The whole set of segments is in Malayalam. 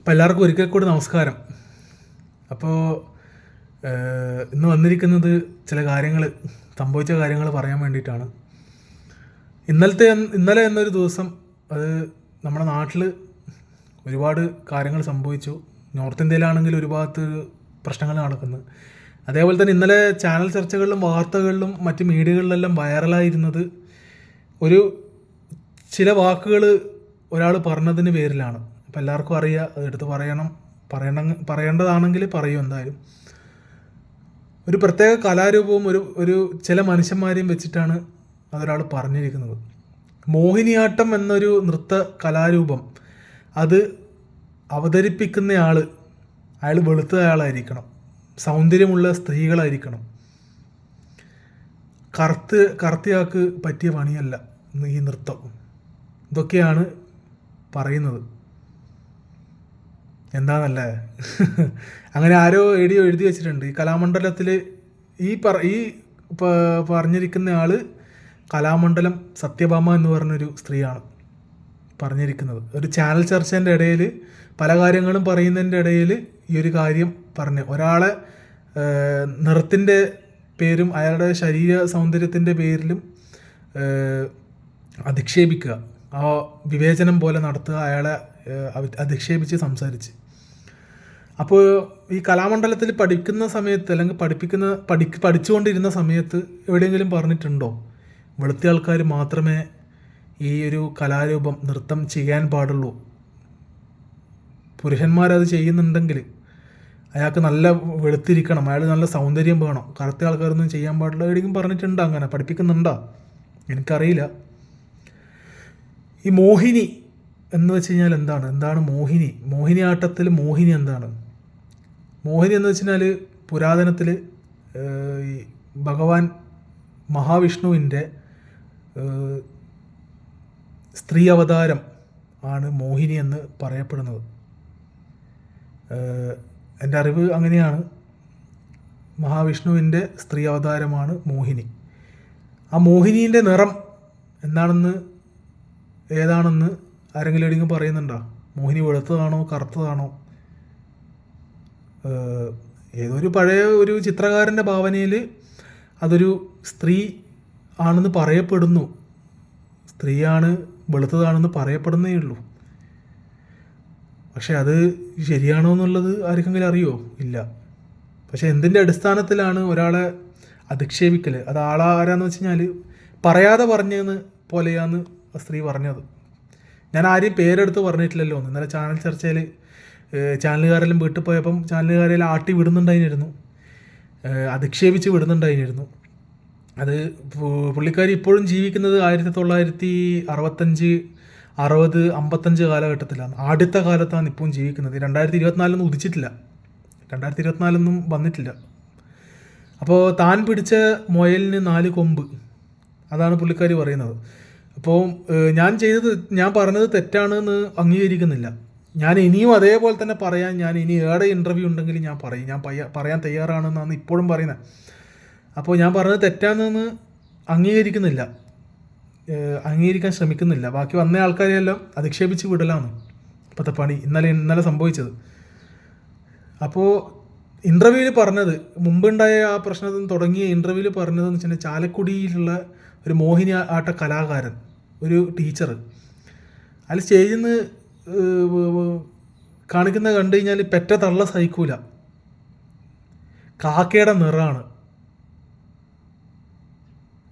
അപ്പോൾ എല്ലാവർക്കും ഒരിക്കൽ കൂടി നമസ്കാരം. അപ്പോൾ ഇന്ന് വന്നിരിക്കുന്നത് ചില കാര്യങ്ങൾ സംഭവിച്ച കാര്യങ്ങൾ പറയാൻ വേണ്ടിയിട്ടാണ്. ഇന്നലത്തെ ഇന്നലെ എന്നൊരു ദിവസം അത് നമ്മുടെ നാട്ടിൽ ഒരുപാട് കാര്യങ്ങൾ സംഭവിച്ചു. നോർത്ത് ഇന്ത്യയിലാണെങ്കിൽ ഒരു ഭാഗത്ത് പ്രശ്നങ്ങൾ നടക്കുന്നത് അതേപോലെ തന്നെ ഇന്നലെ ചാനൽ ചർച്ചകളിലും വാർത്തകളിലും മറ്റ് മീഡിയകളിലെല്ലാം വൈറലായിരുന്നത് ഒരു ചില വാക്കുകൾ ഒരാൾ പറഞ്ഞതിന് പേരിലാണ്. അപ്പോൾ എല്ലാവർക്കും അറിയാം അത് എടുത്ത് പറയണം. പറയണ പറയേണ്ടതാണെങ്കിൽ പറയും എന്തായാലും. ഒരു പ്രത്യേക കലാരൂപവും ഒരു ഒരു ചില മനുഷ്യന്മാരെയും വെച്ചിട്ടാണ് അതൊരാൾ പറഞ്ഞിരിക്കുന്നത്. മോഹിനിയാട്ടം എന്നൊരു നൃത്ത കലാരൂപം അത് അവതരിപ്പിക്കുന്നയാൾ അയാൾ വെളുത്ത ആളായിരിക്കണം സൗന്ദര്യമുള്ള സ്ത്രീകളായിരിക്കണം. കറുത്ത് കറുത്തയാൾക്ക് പറ്റിയ പണിയല്ല ഈ നൃത്തം. ഇതൊക്കെയാണ് പറയുന്നത്. എന്താണല്ലേ അങ്ങനെ ആരോ എഴുതി എഴുതി വെച്ചിട്ടുണ്ട്. ഈ കലാമണ്ഡലത്തിൽ ഈ പറ ഈ പറഞ്ഞിരിക്കുന്ന ആൾ കലാമണ്ഡലം സത്യഭാമ എന്ന് പറഞ്ഞൊരു സ്ത്രീയാണ് പറഞ്ഞിരിക്കുന്നത്. ഒരു ചാനൽ ചർച്ചേന്റെ ഇടയിൽ പല കാര്യങ്ങളും പറയുന്നതിന്റെ ഇടയിൽ ഈ ഒരു കാര്യം പറഞ്ഞു. ഒരാളെ നിറത്തിന്റെ പേരും അയാളുടെ ശരീര സൗന്ദര്യത്തിന്റെ പേരിലും അധിക്ഷേപിക്കുക. ആ വിവേചനം പോലെ നടത്തുക അയാളെ അധിക്ഷേപിച്ച് സംസാരിച്ച്. അപ്പോൾ ഈ കലാമണ്ഡലത്തിൽ പഠിക്കുന്ന സമയത്ത് അല്ലെങ്കിൽ പഠിപ്പിക്കുന്ന പഠി പഠിച്ചുകൊണ്ടിരുന്ന സമയത്ത് എവിടെയെങ്കിലും പറഞ്ഞിട്ടുണ്ടോ? വെളുത്ത ആൾക്കാർ മാത്രമേ ഈ ഒരു കലാരൂപം നൃത്തം ചെയ്യാൻ പാടുള്ളൂ. പുരുഷന്മാരത് ചെയ്യുന്നുണ്ടെങ്കിൽ അയാൾക്ക് നല്ല വെളുത്തിരിക്കണം. അയാൾ നല്ല സൗന്ദര്യം വേണം. കറുത്ത ആൾക്കാരൊന്നും ചെയ്യാൻ പാടില്ല. എവിടെയെങ്കിലും പറഞ്ഞിട്ടുണ്ടോ അങ്ങനെ? പഠിപ്പിക്കുന്നുണ്ടോ? എനിക്കറിയില്ല. ഈ മോഹിനി എന്ന് വെച്ച് കഴിഞ്ഞാൽ എന്താണ്? എന്താണ് മോഹിനി? മോഹിനിയാട്ടത്തിൽ മോഹിനി എന്താണ്? മോഹിനി എന്ന് വെച്ച് പുരാതനത്തിൽ ഈ ഭഗവാൻ മഹാവിഷ്ണുവിന്റെ സ്ത്രീ അവതാരം ആണ് മോഹിനി എന്ന് പറയപ്പെടുന്നത്. എന്റെ അറിവ് അങ്ങനെയാണ്. മഹാവിഷ്ണുവിന്റെ സ്ത്രീ അവതാരമാണ് മോഹിനി. ആ മോഹിനീന്റെ നിറം എന്താണെന്ന് ഏതാണെന്ന് ആരെങ്കിലും എവിടെയെങ്കിലും പറയുന്നുണ്ടോ? മോഹിനി വെളുത്തതാണോ? കറുത്തതാണോ? ഏതോ ഒരു പഴയ ഒരു ചിത്രകാരന്റെ ഭാവനയിൽ അതൊരു സ്ത്രീ ആണെന്ന് പറയപ്പെടുന്നു. സ്ത്രീയാണ് വെളുത്തതാണെന്ന് പറയപ്പെടുന്നേ ഉള്ളൂ. പക്ഷെ അത് ശരിയാണോ എന്നുള്ളത് ആർക്കെങ്കിലും അറിയോ? ഇല്ല. പക്ഷെ എന്തിന്റെ അടിസ്ഥാനത്തിലാണ് ഒരാളെ അധിക്ഷേപിക്കൽ അത് ആളാരാന്ന് വെച്ച് കഴിഞ്ഞാൽ പറയാതെ പറഞ്ഞെന്ന് പോലെയാന്ന് സ്ത്രീ പറഞ്ഞത്. ഞാൻ ആരെയും പേരെടുത്ത് പറഞ്ഞിട്ടില്ലല്ലോ. എന്ന്. ഇന്നലെ ചാനൽ ചർച്ചയിൽ ചാനലുകാരെല്ലാം വീട്ടിൽ പോയപ്പം ചാനലുകാരെല്ലാം ആട്ടി വിടുന്നുണ്ടായിരുന്നു അധിക്ഷേപിച്ച് വിടുന്നുണ്ടായിരുന്നു അത് പുള്ളിക്കാരി ഇപ്പോഴും ജീവിക്കുന്നത് ആയിരത്തി തൊള്ളായിരത്തി അറുപത്തഞ്ച് അറുപത് അമ്പത്തഞ്ച് കാലഘട്ടത്തിലാണ്. ആദ്യത്തെ കാലത്താണ് ഇപ്പോഴും ജീവിക്കുന്നത്. രണ്ടായിരത്തി ഇരുപത്തിനാലൊന്നും ഉദിച്ചിട്ടില്ല. രണ്ടായിരത്തി ഇരുപത്തിനാലൊന്നും വന്നിട്ടില്ല. അപ്പോൾ താൻ പിടിച്ച മുയലിന് നാല് കൊമ്പ്. അതാണ് പുള്ളിക്കാരി പറയുന്നത്. അപ്പോൾ ഞാൻ ചെയ്തത് ഞാൻ പറഞ്ഞത് തെറ്റാണെന്ന് അംഗീകരിക്കുന്നില്ല. ഞാൻ ഇനിയും അതേപോലെ തന്നെ പറയാൻ ഞാൻ ഇനി ഏടെ ഇന്റർവ്യൂ ഉണ്ടെങ്കിൽ ഞാൻ പറയും. ഞാൻ പറയാൻ തയ്യാറാണെന്നാണ് ഇപ്പോഴും പറയുന്നത്. അപ്പോൾ ഞാൻ പറഞ്ഞത് തെറ്റാണെന്ന് അംഗീകരിക്കുന്നില്ല. അംഗീകരിക്കാൻ ശ്രമിക്കുന്നില്ല. ബാക്കി വന്ന ആൾക്കാരെയെല്ലാം അധിക്ഷേപിച്ച് വിടലാണ് ഇപ്പോഴത്തെ പണി ഇന്നലെ ഇന്നലെ സംഭവിച്ചത്. അപ്പോൾ ഇന്റർവ്യൂവിൽ പറഞ്ഞത് മുമ്പുണ്ടായ ആ പ്രശ്നത്തിൽ തുടങ്ങിയ ഇന്റർവ്യൂവിൽ പറഞ്ഞതെന്ന് വെച്ചിട്ടുണ്ടെങ്കിൽ ചാലക്കുടിയിലുള്ള ഒരു മോഹിനി ആട്ട കലാകാരൻ. ഒരു ടീച്ചർ അതിൽ സ്റ്റേജിൽ നിന്ന് കാണിക്കുന്ന കണ്ടു കഴിഞ്ഞാൽ പെറ്റ തള്ള സഹിക്കൂല. കാക്കയുടെ നിറാണ്.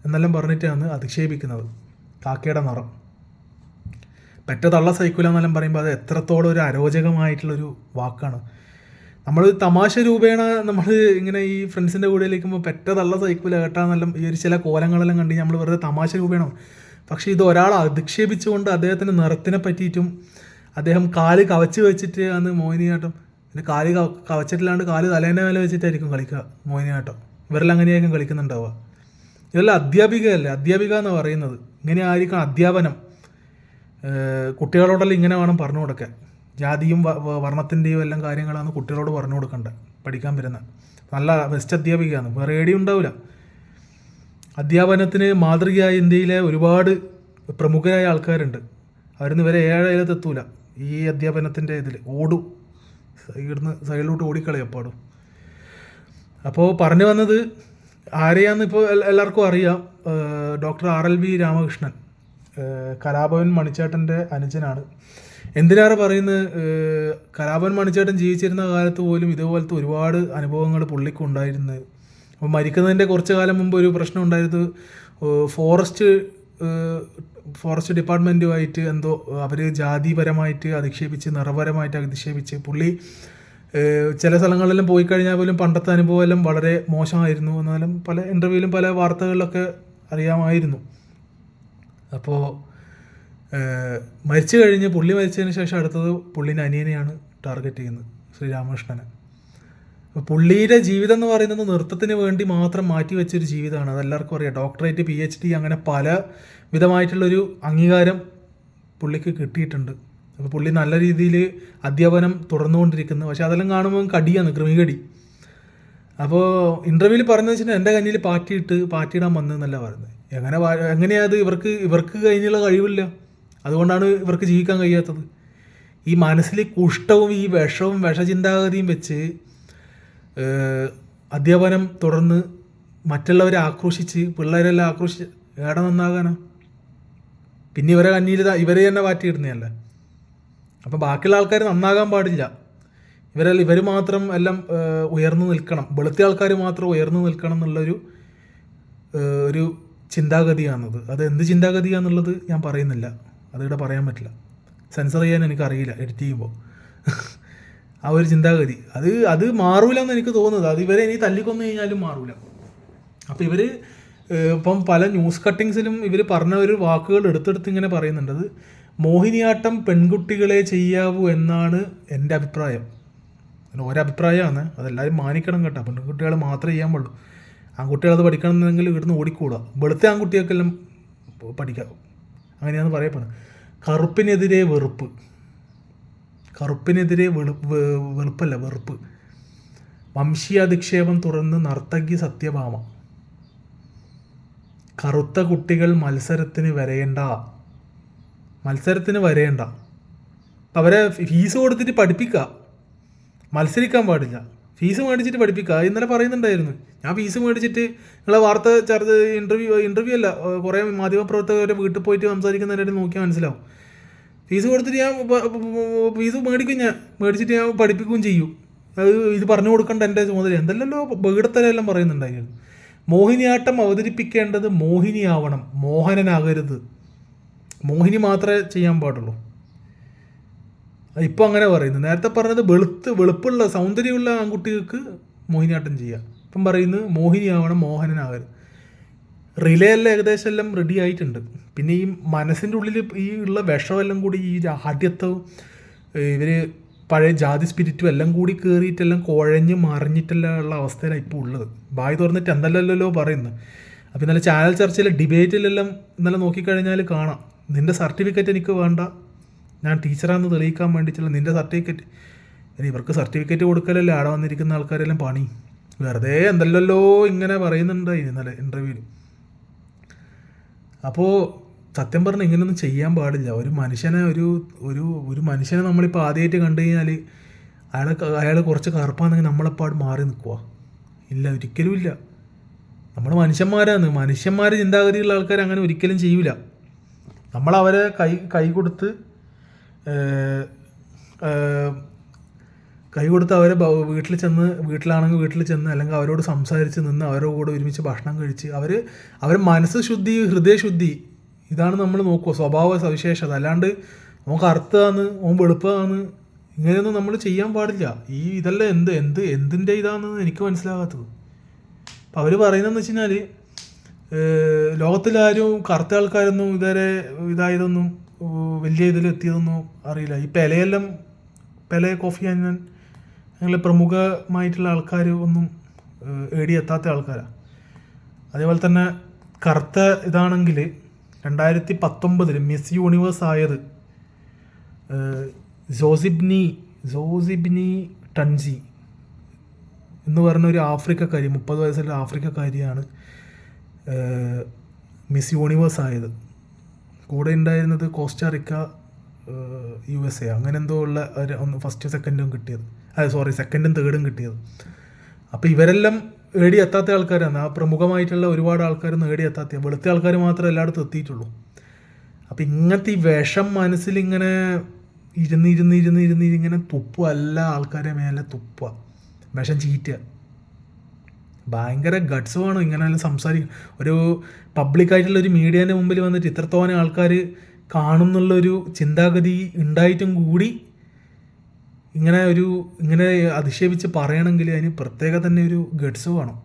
എന്നെല്ലാം പറഞ്ഞിട്ടാണ് അധിക്ഷേപിക്കുന്നത്. കാക്കയുടെ നിറം. പെറ്റ തള്ള സഹിക്കൂല എന്നെല്ലാം പറയുമ്പോൾ അത് എത്രത്തോളം ഒരു അരോചകമായിട്ടുള്ളൊരു വാക്കാണ്. നമ്മൾ തമാശ രൂപേണ നമ്മൾ ഇങ്ങനെ ഈ ഫ്രണ്ട്സിന്റെ കൂടെ ഇരിക്കുമ്പോൾ പെറ്റ തള്ള സഹിക്കൂല കേട്ടാന്നെല്ലാം ഈ ഒരു ചില കോലങ്ങളെല്ലാം കണ്ട് നമ്മൾ വെറുതെ തമാശ രൂപേണ പക്ഷേ ഇത് ഒരാൾ അധിക്ഷേപിച്ചുകൊണ്ട് അദ്ദേഹത്തിന്റെ നിറത്തിനെ പറ്റിയിട്ടും അദ്ദേഹം കാൽ കവച്ച് വെച്ചിട്ട് ആണ് മോഹിനിയാട്ടം പിന്നെ കാൽ കവ- കവച്ചിട്ടില്ലാണ്ട് കാൽ തലേന്റെ മേലെ വെച്ചിട്ടായിരിക്കും കളിക്കുക മോഹിനിയാട്ടം ഇവരെല്ലാം അങ്ങനെയായിരിക്കും കളിക്കുന്നുണ്ടാവുക. ഇതെല്ലാം അധ്യാപികയല്ലേ? അധ്യാപിക എന്ന് പറയുന്നത്. ഇങ്ങനെ ആയിരിക്കണം അധ്യാപനം. കുട്ടികളോടെല്ലാം ഇങ്ങനെ വേണം പറഞ്ഞു കൊടുക്കാൻ. ജാതിയും വർണത്തിന്റെയും എല്ലാം കാര്യങ്ങളാണ് കുട്ടികളോട് പറഞ്ഞു കൊടുക്കേണ്ടത് പഠിക്കാൻ വരുന്നത്. നല്ല ബെസ്റ്റ് അധ്യാപികയാണ്. വേറെ ഏടിയും ഉണ്ടാവില്ല. അധ്യാപനത്തിന് മാതൃകയായ ഇന്ത്യയിലെ ഒരുപാട് പ്രമുഖരായ ആൾക്കാരുണ്ട്. അവരൊന്നും ഏഴായിരത്തി എത്തൂല ഈ അധ്യാപനത്തിന്റെ ഇതിൽ ഓടും. ഇവിടുന്ന് സൈഡിലോട്ട് ഓടിക്കളയപ്പാടും അപ്പോൾ പറഞ്ഞു വന്നത് ആരെയാന്ന് ഇപ്പോൾ എല്ലാവർക്കും അറിയാം. Doctor R L V Ramakrishnan. Kalabhavan മണിച്ചേട്ടന്റെ അനുജനാണ്. എന്തിനാണ് പറയുന്നത്? കലാഭവൻ മണിച്ചേട്ടൻ ജീവിച്ചിരുന്ന കാലത്ത് പോലും ഇതുപോലത്തെ ഒരുപാട് അനുഭവങ്ങൾ പുള്ളിക്ക് ഉണ്ടായിരുന്നത് അപ്പോൾ മരിക്കുന്നതിന്റെ കുറച്ച് കാലം മുമ്പ് ഒരു പ്രശ്നം ഉണ്ടായത് ഫോറസ്റ്റ് ഫോറസ്റ്റ് ഡിപ്പാർട്ട്മെന്റുമായിട്ട് എന്തോ അവർ ജാതിപരമായിട്ട് അധിക്ഷേപിച്ച് നിറപരമായിട്ട് അധിക്ഷേപിച്ച് പുള്ളി ചില സ്ഥലങ്ങളിലും പോയി കഴിഞ്ഞാൽ പോലും പണ്ടത്തെ അനുഭവം എല്ലാം വളരെ മോശമായിരുന്നു എന്നാലും പല ഇന്റർവ്യൂവിലും പല വാർത്തകളിലൊക്കെ അറിയാമായിരുന്നു. അപ്പോൾ മരിച്ചു കഴിഞ്ഞ് പുള്ളി മരിച്ചതിന് ശേഷം അടുത്തത് പുള്ളിന്റെ അനിയനെയാണ് ടാർഗറ്റ് ചെയ്യുന്നത് ശ്രീരാമകൃഷ്ണനെ. പുള്ളിയുടെ ജീവിതം എന്ന് പറയുന്നത് നൃത്തത്തിന് വേണ്ടി മാത്രം മാറ്റി വെച്ചൊരു ജീവിതമാണ്. അതെല്ലാവർക്കും അറിയാം. ഡോക്ടറേറ്റ് പി എച്ച് ഡി അങ്ങനെ പല വിധമായിട്ടുള്ളൊരു അംഗീകാരം പുള്ളിക്ക് കിട്ടിയിട്ടുണ്ട്. അപ്പോൾ പുള്ളി നല്ല രീതിയിൽ അധ്യാപനം തുടർന്നുകൊണ്ടിരിക്കുന്നു. പക്ഷെ അതെല്ലാം കാണുമ്പോൾ കടിയാണ് കൃമികടി അപ്പോൾ ഇന്റർവ്യൂവിൽ പറഞ്ഞു വെച്ചിട്ടുണ്ടെങ്കിൽ എന്റെ കയ്യിൽ പാറ്റിയിട്ട് പാറ്റിയിടാൻ വന്നു എന്നല്ല പറയുന്നത്. എങ്ങനെ എങ്ങനെയാത് ഇവർക്ക് ഇവർക്ക് കഴിഞ്ഞുള്ള കഴിവില്ല. അതുകൊണ്ടാണ് ഇവർക്ക് ജീവിക്കാൻ കഴിയാത്തത്. ഈ മനസ്സിൽ കുഷ്ടവും ഈ വിഷവും വിഷചിന്താഗതിയും വെച്ച് അധ്യാപനം തുടർന്ന് മറ്റുള്ളവരെ ആക്രോശിച്ച് പിള്ളേരെല്ലാം ആക്രോശിച്ച് ഏടെ നന്നാകാനോ? പിന്നെ ഇവരെ കഞ്ഞിയിൽ ഇവരെ തന്നെ മാറ്റിയിടുന്നതല്ല അപ്പം ബാക്കിയുള്ള ആൾക്കാർ നന്നാകാൻ പാടില്ല. ഇവരെല്ലാം ഇവർ മാത്രം എല്ലാം ഉയർന്നു നിൽക്കണം. വെളുത്ത ആൾക്കാർ മാത്രം ഉയർന്നു നിൽക്കണം എന്നുള്ളൊരു ഒരു ചിന്താഗതിയാണത്. അത് എന്ത് ചിന്താഗതിയാണെന്നുള്ളത് ഞാൻ പറയുന്നില്ല. അതിവിടെ പറയാൻ പറ്റില്ല. സെൻസർ ചെയ്യാൻ എനിക്കറിയില്ല എഡിറ്റ് ചെയ്യുമ്പോൾ. ആ ഒരു ചിന്താഗതി. അത് അത് മാറൂല എന്ന് എനിക്ക് തോന്നുന്നത്. അത് ഇവരെ ഇനി തല്ലിക്കൊന്നു കഴിഞ്ഞാലും മാറൂല. അപ്പോൾ ഇവർ ഇപ്പം പല ന്യൂസ് കട്ടിങ്സിലും ഇവർ പറഞ്ഞ ഒരു വാക്കുകൾ എടുത്തെടുത്ത് ഇങ്ങനെ പറയുന്നുണ്ട്. അത് മോഹിനിയാട്ടം പെൺകുട്ടികളെ ചെയ്യാവൂ എന്നാണ് എന്റെ അഭിപ്രായം. ഒരഭിപ്രായമാണ്. അതെല്ലാവരും മാനിക്കണം കേട്ടോ. പെൺകുട്ടികൾ മാത്രമേ ചെയ്യാൻ പാടുള്ളൂ. ആൺകുട്ടികൾ അത് പഠിക്കണം എന്നുണ്ടെങ്കിൽ ഇവിടുന്ന് ഓടിക്കൂടാ. വെളുത്ത ആൺകുട്ടികൾക്കെല്ലാം പഠിക്കാം. അങ്ങനെയാണ് പറയപ്പെടുന്നത്. കറുപ്പിനെതിരെ വെറുപ്പ്. കറുപ്പിനെതിരെ വെളു വെളുപ്പല്ല വെറുപ്പ്. വംശീയാധിക്ഷേപം തുറന്ന് നർത്തകി സത്യഭാമ. കറുത്ത കുട്ടികൾ മത്സരത്തിന് വരേണ്ട. മത്സരത്തിന് വരേണ്ട. അവരെ ഫീസ് കൊടുത്തിട്ട് പഠിപ്പിക്കുക മത്സരിക്കാൻ പാടില്ല. ഫീസ് മേടിച്ചിട്ട് പഠിപ്പിക്കുക ഇന്നലെ പറയുന്നുണ്ടായിരുന്നു. ഞാൻ ഫീസ് മേടിച്ചിട്ട് നിങ്ങളെ വാർത്ത ചർച്ച ഇന്റർവ്യൂ ഇന്റർവ്യൂ അല്ല കുറേ മാധ്യമപ്രവർത്തകരുടെ വീട്ടിൽ പോയിട്ട് സംസാരിക്കുന്നതിനായിട്ട് നോക്കിയാൽ മനസ്സിലാവും. ഫീസ് കൊടുത്തിട്ട് ഞാൻ ഫീസ് മേടിക്കും ഞാൻ. മേടിച്ചിട്ട് ഞാൻ പഠിപ്പിക്കുകയും ചെയ്യും. അത് ഇത് പറഞ്ഞു കൊടുക്കേണ്ട എന്റെ ചുമതല. എന്തെല്ലോ ബീടത്തലെല്ലാം പറയുന്നുണ്ടായിരുന്നു. മോഹിനിയാട്ടം അവതരിപ്പിക്കേണ്ടത് മോഹിനിയാവണം. മോഹനനാകരുത്. മോഹിനി മാത്രമേ ചെയ്യാൻ പാടുള്ളൂ. ഇപ്പോൾ അങ്ങനെ പറയുന്നു. നേരത്തെ പറഞ്ഞത് വെളുത്ത് വെളുപ്പുള്ള സൗന്ദര്യമുള്ള ആൺകുട്ടികൾക്ക് മോഹിനിയാട്ടം ചെയ്യാം. ഇപ്പം പറയുന്നത് മോഹിനിയാവണം മോഹനനാകരുത്. റിലേ എല്ലാം ഏകദേശം എല്ലാം റെഡി ആയിട്ടുണ്ട്. പിന്നെ ഈ മനസ്സിന്റെ ഉള്ളിൽ ഈ ഉള്ള വിഷമെല്ലാം കൂടി ഈ ആദ്യത്തെ ഇവർ പഴയ ജാതി സ്പിരിറ്റും എല്ലാം കൂടി കയറിയിട്ടെല്ലാം കുഴഞ്ഞ് മറിഞ്ഞിട്ടെല്ലാം ഉള്ള അവസ്ഥയിലാണ് ഇപ്പോൾ ഉള്ളത്. ബായ് തുറന്നിട്ട് എന്തല്ലല്ലോ പറയുന്നത് അപ്പോൾ ഇന്നലെ ചാനൽ ചർച്ചയിലെ ഡിബേറ്റിലെല്ലാം ഇന്നലെ നോക്കിക്കഴിഞ്ഞാൽ കാണാം. നിന്റെ സർട്ടിഫിക്കറ്റ് എനിക്ക് വേണ്ട. ഞാൻ ടീച്ചറാണെന്ന് തെളിയിക്കാൻ വേണ്ടിയിട്ടുള്ള നിന്റെ സർട്ടിഫിക്കറ്റ്. ഇവർക്ക് സർട്ടിഫിക്കറ്റ് കൊടുക്കലല്ലേ ആടെ വന്നിരിക്കുന്ന ആൾക്കാരെല്ലാം പണി. വെറുതെ എന്തല്ലല്ലോ ഇങ്ങനെ പറയുന്നുണ്ടായി ഇന്നലെ ഇന്റർവ്യൂവിൽ അപ്പോൾ സത്യം പറഞ്ഞാൽ ഇങ്ങനെയൊന്നും ചെയ്യാൻ പാടില്ല. ഒരു മനുഷ്യനെ ഒരു ഒരു ഒരു മനുഷ്യനെ നമ്മളിപ്പോൾ ആദ്യമായിട്ട് കണ്ടു കഴിഞ്ഞാൽ അയാളെ അയാൾ കുറച്ച് കറുപ്പാണെങ്കിൽ നമ്മളെപ്പാട് മാറി നിൽക്കുക ഇല്ല ഒരിക്കലും ഇല്ല. നമ്മൾ മനുഷ്യന്മാരാണ്. മനുഷ്യന്മാർ ചിന്താഗതിയുള്ള ആൾക്കാർ അങ്ങനെ ഒരിക്കലും ചെയ്യില്ല നമ്മളവരെ അവരെ കൈ കൈ കൊടുത്ത് കൈ കൊടുത്ത് അവരെ വീട്ടിൽ ചെന്ന് വീട്ടിലാണെങ്കിൽ വീട്ടിൽ ചെന്ന് അല്ലെങ്കിൽ അവരോട് സംസാരിച്ച് നിന്ന് അവരോട് കൂടെ ഒരുമിച്ച് ഭക്ഷണം കഴിച്ച് അവർ അവർ മനസ്സ് ശുദ്ധി ഹൃദയശുദ്ധി ഇതാണ് നമ്മൾ നോക്കുക. സ്വഭാവ സവിശേഷത. അല്ലാണ്ട് നമുക്ക് അർത്ഥമാണ് ഓൻ വെളുപ്പമാണ്. ഇങ്ങനെയൊന്നും നമ്മൾ ചെയ്യാൻ പാടില്ല. ഈ ഇതെല്ലാം എന്ത് എന്ത് എന്തിന്റെ ഇതാണെന്ന് എനിക്ക് മനസ്സിലാകാത്തത്. അപ്പം അവർ പറയുന്നതെന്ന് വെച്ച് കഴിഞ്ഞാൽ ലോകത്തിലാരും കറുത്ത ആൾക്കാരൊന്നും ഇതുവരെ ഇതായതൊന്നും വലിയ ഇതിൽ എത്തിയതൊന്നും അറിയില്ല. ഈ പെലയെല്ലാം പെലെ കോഫി അന്നൻ അങ്ങനെ പ്രമുഖമായിട്ടുള്ള ആൾക്കാർ ഒന്നും ഏടിയെത്താത്ത ആൾക്കാരാണ് അതേപോലെ തന്നെ കറുത്ത ഇതാണെങ്കിൽ രണ്ടായിരത്തി പത്തൊമ്പതിൽ മിസ് യൂണിവേഴ്സ് ആയത് ജോസിബ്നി ജോസിബ്നി ടൺജി എന്ന് പറഞ്ഞ ഒരു ആഫ്രിക്കക്കാരി മുപ്പത് വയസ്സുള്ള ആഫ്രിക്കക്കാരിയാണ് മിസ് യൂണിവേഴ്സ് ആയത്. കൂടെ ഉണ്ടായിരുന്നത് കോസ്റ്റാറിക്ക യു എസ് എ. അങ്ങനെ എന്തോ ഉള്ള ഒരു ഒന്ന് ഫസ്റ്റ് സെക്കൻഡും കിട്ടിയത്. അതെ സോറി സെക്കൻഡും തേർഡും കിട്ടിയത്. അപ്പോൾ ഇവരെല്ലാം നേടി എത്താത്ത ആൾക്കാരാണ്. ആ പ്രമുഖമായിട്ടുള്ള ഒരുപാട് ആൾക്കാർ നേടി എത്താത്ത വെളുത്ത ആൾക്കാർ മാത്രമേ എല്ലായിടത്തും എത്തിയിട്ടുള്ളൂ. അപ്പം ഇങ്ങനത്തെ ഈ വിഷം മനസ്സിലിങ്ങനെ ഇരുന്ന് ഇരുന്ന് ഇരുന്ന് ഇരുന്ന് ഇങ്ങനെ തുപ്പുക എല്ലാ ആൾക്കാരെ മേലെ തുപ്പുക വിഷം ചീറ്റുക. ഭയങ്കര ഗഡ്സ് വേണം ഇങ്ങനെയെല്ലാം സംസാരിക്കും. ഒരു പബ്ലിക്കായിട്ടുള്ള ഒരു മീഡിയേന്റെ മുമ്പിൽ വന്നിട്ട് ഇത്രത്തോനെ ആൾക്കാർ കാണുന്നുള്ളൊരു ചിന്താഗതി ഉണ്ടായിട്ടും കൂടി ഇങ്ങനെ ഒരു ഇങ്ങനെ അധിക്ഷേപിച്ച് പറയണമെങ്കിൽ അതിന് പ്രത്യേക തന്നെ ഒരു ഗഡ്സ് വേണം.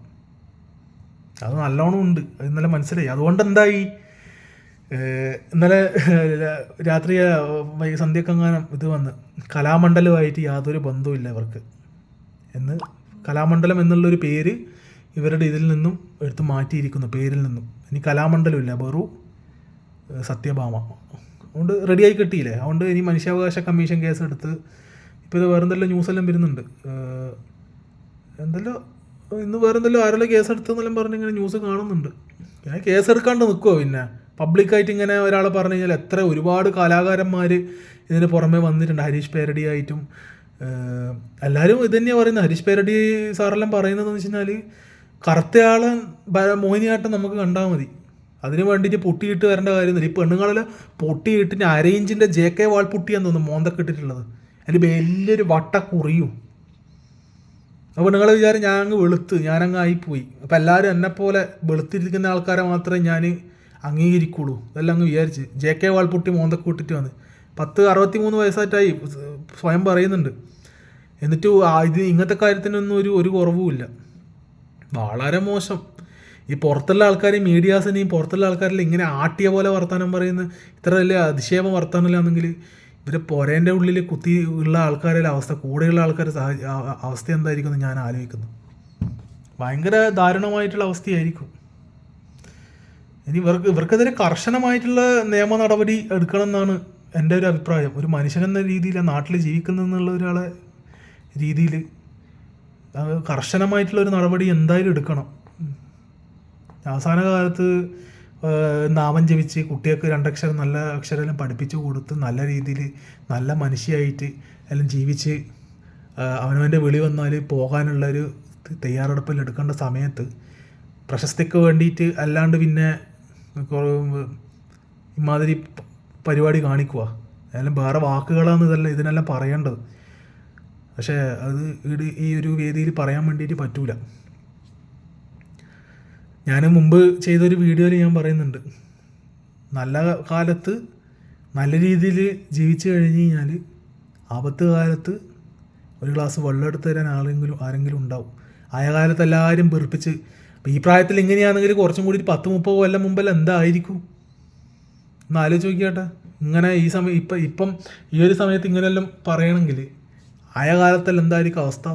അത് നല്ലോണം ഉണ്ട്. അത് ഇന്നലെ മനസ്സിലായി. അതുകൊണ്ട് എന്തായി? ഇന്നലെ രാത്രി സന്ധ്യക്കങ്ങാനം ഇത് വന്ന് കലാമണ്ഡലമായിട്ട് യാതൊരു ബന്ധവുമില്ല ഇവർക്ക്. എന്ന് കലാമണ്ഡലം എന്നുള്ളൊരു പേര് ഇവരുടെ ഇതിൽ നിന്നും എടുത്ത് മാറ്റിയിരിക്കുന്നു പേരിൽ നിന്നും. ഇനി കലാമണ്ഡലമില്ല. ഏഹ് സത്യഭാമ. അതുകൊണ്ട് റെഡിയായി കിട്ടിയില്ലേ? അതുകൊണ്ട് ഇനി മനുഷ്യാവകാശ കമ്മീഷൻ കേസ് എടുത്ത് ഇപ്പോൾ ഇത് വേറെ എന്തെല്ലാം ന്യൂസെല്ലാം വരുന്നുണ്ട്. എന്തെല്ലാം ഇന്ന് വേറെ എന്തെല്ലോ ആരെല്ലാം കേസ് എടുത്തെന്നെല്ലാം പറഞ്ഞ് ഇങ്ങനെ ന്യൂസ് കാണുന്നുണ്ട്. ഞാൻ കേസെടുക്കാണ്ട് നിൽക്കുമോ പിന്നെ? പബ്ലിക്കായിട്ട് ഇങ്ങനെ ഒരാളെ പറഞ്ഞു കഴിഞ്ഞാൽ എത്ര ഒരുപാട് കലാകാരന്മാർ ഇതിന് പുറമെ വന്നിട്ടുണ്ട്. ഹരീഷ് പേരടി ആയിട്ടും എല്ലാവരും ഇത് തന്നെയാണ് പറയുന്നത്. ഹരീഷ് പേരടി സാറെല്ലാം പറയുന്നതെന്ന് വെച്ച് കഴിഞ്ഞാൽ കറുത്തയാളെ മോഹിനിയാട്ടം നമുക്ക് കണ്ടാൽ മതി. അതിന് വേണ്ടിയിട്ട് പൊട്ടിയിട്ട് വരേണ്ട കാര്യമൊന്നുമില്ല. ഈ പെണ്ണുങ്ങളെല്ലാം പൊട്ടിയിട്ട് അരയിഞ്ചിന്റെ ജെ കെ വാൾ പൊട്ടിയാന്ന് തോന്നുന്നു മോന്തൊക്കെ ഇട്ടിട്ടുള്ളത് അതിൽ വലിയൊരു വട്ട കുറിയും. അപ്പോൾ നിങ്ങൾ വിചാരം ഞാൻ അങ്ങ് വെളുത്ത് ഞാനങ്ങ് ആയിപ്പോയി. അപ്പോൾ എല്ലാവരും എന്നെപ്പോലെ വെളുത്തിരിക്കുന്ന ആൾക്കാരെ മാത്രമേ ഞാൻ അംഗീകരിക്കുള്ളൂ. ഇതെല്ലാം അങ്ങ് വിചാരിച്ച്. ജെ കെ വാൾപുട്ടി മോന്തൊക്കെ കൂട്ടിട്ട് വന്ന്. പത്ത് അറുപത്തി മൂന്ന് വയസ്സായിട്ടായി സ്വയം പറയുന്നുണ്ട്. എന്നിട്ട് ഇത് ഇങ്ങനത്തെ കാര്യത്തിനൊന്നും ഒരു ഒരു കുറവുമില്ല വളരെ മോശം. ഈ പുറത്തുള്ള ആൾക്കാരെയും മീഡിയാസിനെയും പുറത്തുള്ള ആൾക്കാരിൽ ഇങ്ങനെ ആട്ടിയ പോലെ വർത്തമാനം പറയുന്ന ഇത്ര വലിയ അതിശേപം വർത്താനമില്ലാന്നെങ്കിൽ ഇവരെ പുരേന്റെ ഉള്ളിൽ കുത്തി ഉള്ള ആൾക്കാരുടെ അവസ്ഥ കൂടെയുള്ള ആൾക്കാരുടെ അവസ്ഥ എന്തായിരിക്കും എന്ന് ഞാൻ ആലോചിക്കുന്നു. ഭയങ്കര ദാരുണമായിട്ടുള്ള അവസ്ഥയായിരിക്കും. ഇനി ഇവർക്ക് ഇവർക്കെതിരെ കർശനമായിട്ടുള്ള നിയമ നടപടി എടുക്കണം എന്നാണ് എന്റെ ഒരു അഭിപ്രായം. ഒരു മനുഷ്യനെന്ന രീതിയിൽ നാട്ടിൽ ജീവിക്കുന്നതെന്നുള്ള ഒരാളെ രീതിയിൽ കർശനമായിട്ടുള്ള ഒരു നടപടി എന്തായാലും എടുക്കണം. അവസാന കാലത്ത് നാമം ജപിച്ച് കുട്ടികൾക്ക് രണ്ടക്ഷരം നല്ല അക്ഷരമെല്ലാം പഠിപ്പിച്ചു കൊടുത്ത് നല്ല രീതിയിൽ നല്ല മനുഷ്യയായിട്ട് എല്ലാം ജീവിച്ച് അവനവന്റെ വിളി വന്നാൽ പോകാനുള്ളൊരു തയ്യാറെടുപ്പിൽ എടുക്കേണ്ട സമയത്ത് പ്രശസ്തിക്ക് വേണ്ടിയിട്ട് അല്ലാണ്ട് പിന്നെ ഇമാതിരി പരിപാടി കാണിക്കുക. അതെല്ലാം വേറെ വാക്കുകളാണ് ഇതെല്ലാം ഇതിനെല്ലാം പറയേണ്ടത്. പക്ഷേ അത് ഈ ഒരു വേദിയിൽ പറയാൻ വേണ്ടിയിട്ട് പറ്റൂല. ഞാൻ മുമ്പ് ചെയ്തൊരു വീഡിയോയിൽ ഞാൻ പറയുന്നുണ്ട്. നല്ല കാലത്ത് നല്ല രീതിയിൽ ജീവിച്ചു കഴിഞ്ഞ് കഴിഞ്ഞാൽ ആപത്ത് കാലത്ത് ഒരു ഗ്ലാസ് വെള്ളം എടുത്ത് തരാൻ ആരെങ്കിലും ആരെങ്കിലും ഉണ്ടാവും. ആയ കാലത്ത് എല്ലാവരും വെറുപ്പിച്ച്. ഈ പ്രായത്തിൽ ഇങ്ങനെയാണെങ്കിൽ കുറച്ചും കൂടി പത്ത് മുപ്പത് കൊല്ലം മുമ്പെല്ലാം എന്തായിരിക്കും? ഒന്ന് ആലോചിച്ച് നോക്കിയാട്ടെ ഇങ്ങനെ ഈ സമയം ഇപ്പം ഇപ്പം ഈ ഒരു സമയത്ത് ഇങ്ങനെയെല്ലാം പറയണമെങ്കിൽ ആയ കാലത്തെല്ലാം എന്തായിരിക്കും അവസ്ഥ?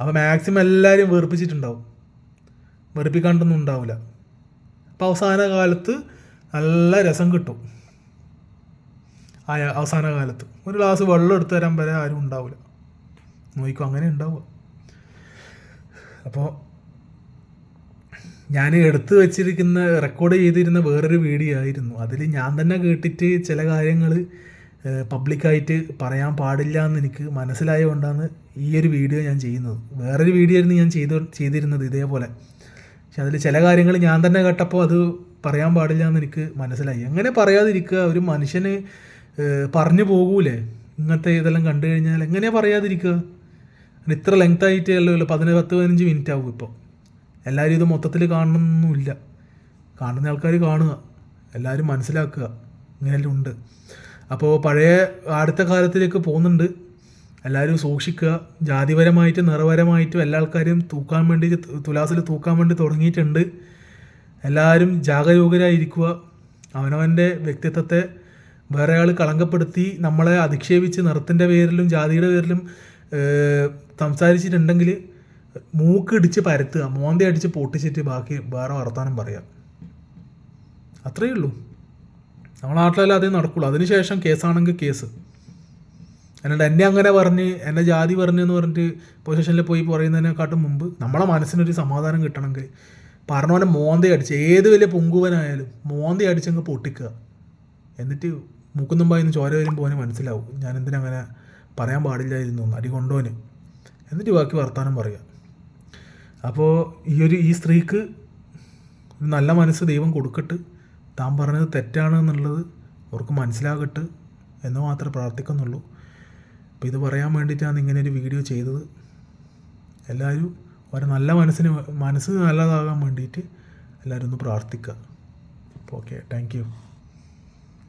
അപ്പോൾ മാക്സിമം എല്ലാവരും വെറുപ്പിച്ചിട്ടുണ്ടാവും. വെറുപ്പിക്കാണ്ടൊന്നും ഉണ്ടാവില്ല അപ്പോൾ അവസാന കാലത്ത് നല്ല രസം കിട്ടും. ആ അവസാന കാലത്ത്. ഒരു ഗ്ലാസ് വെള്ളം എടുത്തു തരാൻ വരെ ആരും ഉണ്ടാവില്ല നോക്കും അങ്ങനെ ഉണ്ടാവുക. അപ്പോൾ ഞാൻ എടുത്തു വെച്ചിരിക്കുന്ന റെക്കോർഡ് ചെയ്തിരുന്ന വേറൊരു വീഡിയോ ആയിരുന്നു. അതിൽ ഞാൻ തന്നെ കേട്ടിട്ട് ചില കാര്യങ്ങൾ പബ്ലിക്കായിട്ട് പറയാൻ പാടില്ല എന്ന് എനിക്ക് മനസ്സിലായതുകൊണ്ടാണ് ഈ ഒരു വീഡിയോ ഞാൻ ചെയ്യുന്നത്. വേറൊരു വീഡിയോ ആയിരുന്നു ഞാൻ ചെയ്തു ചെയ്തിരുന്നത് ഇതേപോലെ. പക്ഷെ അതിൽ ചില കാര്യങ്ങൾ ഞാൻ തന്നെ കേട്ടപ്പോൾ അത് പറയാൻ പാടില്ല എന്ന് എനിക്ക് മനസ്സിലായി. എങ്ങനെ പറയാതിരിക്കുക ഒരു മനുഷ്യന് പറഞ്ഞു പോകൂലേ? ഇങ്ങനത്തെ ഇതെല്ലാം കണ്ടു കഴിഞ്ഞാൽ എങ്ങനെയാണ് പറയാതിരിക്കുക? ഇത്ര ലെങ്ത് ആയിട്ട് അല്ലല്ലോ പതിനഞ്ച് പത്ത് പതിനഞ്ച് മിനിറ്റ് ആവും ഇപ്പോൾ എല്ലാവരും ഇത് മൊത്തത്തിൽ കാണണമെന്നൊന്നുമില്ല കാണുന്ന ആൾക്കാർ കാണുക എല്ലാവരും മനസ്സിലാക്കുക. ഇങ്ങനെയെല്ലാം ഉണ്ട്. അപ്പോൾ പഴയ അടുത്ത കാലത്തിലേക്ക് പോകുന്നുണ്ട്. എല്ലാവരും സൂക്ഷിക്കുക. ജാതിപരമായിട്ടും നിറപരമായിട്ടും എല്ലാ ആൾക്കാരും തൂക്കാൻ വേണ്ടി തുലാസിൽ തൂക്കാൻ വേണ്ടി തുടങ്ങിയിട്ടുണ്ട്. എല്ലാവരും ജാഗരൂകരായിരിക്കുക. അവനവന്റെ വ്യക്തിത്വത്തെ വേറെ ആൾ കളങ്കപ്പെടുത്തി നമ്മളെ അധിക്ഷേപിച്ച് നിറത്തിന്റെ പേരിലും ജാതിയുടെ പേരിലും സംസാരിച്ചിട്ടുണ്ടെങ്കിൽ മൂക്കിടിച്ച് പരത്തുക മോന്തി അടിച്ച് പൊട്ടിച്ചിട്ട് ബാക്കി വേറെ വർത്താനം പറയാം. അത്രയേ ഉള്ളൂ. നമ്മളെ നാട്ടിലെല്ലാം അതേ നടക്കുള്ളൂ. അതിനുശേഷം കേസാണെങ്കിൽ കേസ്. അല്ലാണ്ട് എന്നെ അങ്ങനെ പറഞ്ഞ് എന്നെ ജാതി പറഞ്ഞു എന്ന് പറഞ്ഞിട്ട് പൊസിഷനിൽ പോയി പറയുന്നതിനെക്കാട്ടും മുമ്പ് നമ്മളെ മനസ്സിനൊരു സമാധാനം കിട്ടണമെങ്കിൽ പറഞ്ഞവനെ മോന്തി അടിച്ച് ഏത് വലിയ പൊങ്കുവനായാലും മോന്തി അടിച്ചങ്ങ് പൊട്ടിക്കുക. എന്നിട്ട് മുക്കുന്നും പോയിന്ന് ചോര വരുമ്പോൾ അവന് മനസ്സിലാവും. ഞാൻ എന്തിനങ്ങനെ പറയാൻ പാടില്ലായിരുന്നു അടി കൊണ്ടോന്. എന്നിട്ട് ബാക്കി വർത്തമാനം പറയുക അപ്പോൾ ഈ ഒരു ഈ സ്ത്രീക്ക് നല്ല മനസ്സ് ദൈവം കൊടുക്കട്ട് താൻ പറഞ്ഞത് തെറ്റാണ് എന്നുള്ളത് അവർക്ക് മനസ്സിലാകട്ട് എന്ന് മാത്രമേ പ്രാർത്ഥിക്കുന്നുള്ളൂ. അപ്പോൾ ഇത് പറയാൻ വേണ്ടിയിട്ടാണ് ഇങ്ങനെ ഒരു വീഡിയോ ചെയ്തത്. എല്ലാവരും ഒരു നല്ല മനസ്സിന് മനസ്സ് നല്ലതാകാൻ വേണ്ടിയിട്ട് എല്ലാവരും ഒന്ന് പ്രാർത്ഥിക്കുക. അപ്പോൾ ഓക്കെ താങ്ക് യു